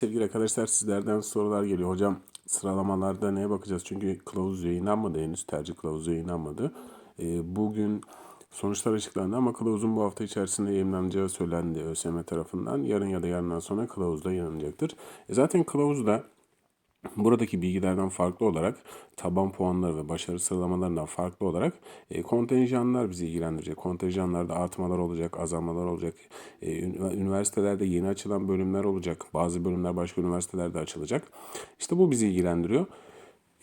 Sevgili arkadaşlar sizlerden sorular geliyor. Hocam sıralamalarda neye bakacağız? Çünkü kılavuz yayınlanmadı henüz. Tercih kılavuzu yayınlanmadı. Ee, bugün sonuçlar açıklandı ama kılavuzun bu hafta içerisinde yayınlanacağı söylendi ÖSYM tarafından. Yarın ya da yarından sonra kılavuz da yayınlanacaktır. E zaten kılavuzda Buradaki bilgilerden farklı olarak taban puanları ve başarı sıralamalarından farklı olarak e, kontenjanlar bizi ilgilendirecek. Kontenjanlarda artmalar olacak, azalmalar olacak. E, ün- üniversitelerde yeni açılan bölümler olacak. Bazı bölümler başka üniversitelerde açılacak. İşte bu bizi ilgilendiriyor.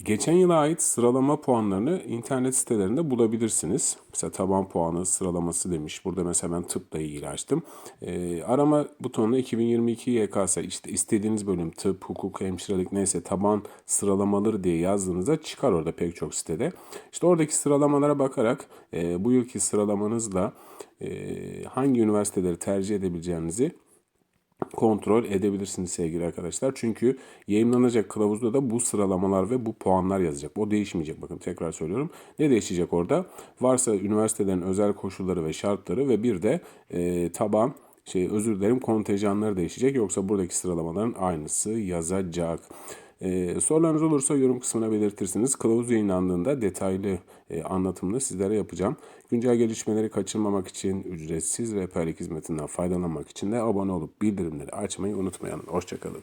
Geçen yıla ait sıralama puanlarını internet sitelerinde bulabilirsiniz. Mesela taban puanı sıralaması demiş. Burada mesela ben tıpla ilgili açtım. Ee, arama butonuna 2022 YKS işte istediğiniz bölüm tıp, hukuk, hemşirelik neyse taban sıralamaları diye yazdığınızda çıkar orada pek çok sitede. İşte oradaki sıralamalara bakarak e, bu yılki sıralamanızla e, hangi üniversiteleri tercih edebileceğinizi kontrol edebilirsiniz sevgili arkadaşlar. Çünkü yayınlanacak kılavuzda da bu sıralamalar ve bu puanlar yazacak. O değişmeyecek. Bakın tekrar söylüyorum. Ne değişecek orada? Varsa üniversitelerin özel koşulları ve şartları ve bir de e, taban şey özür dilerim kontenjanları değişecek. Yoksa buradaki sıralamaların aynısı yazacak. Ee, sorularınız olursa yorum kısmına belirtirsiniz. Kılavuz yayınlandığında detaylı e, anlatımını sizlere yapacağım. Güncel gelişmeleri kaçırmamak için ücretsiz rehberlik hizmetinden faydalanmak için de abone olup bildirimleri açmayı unutmayın. Hoşçakalın.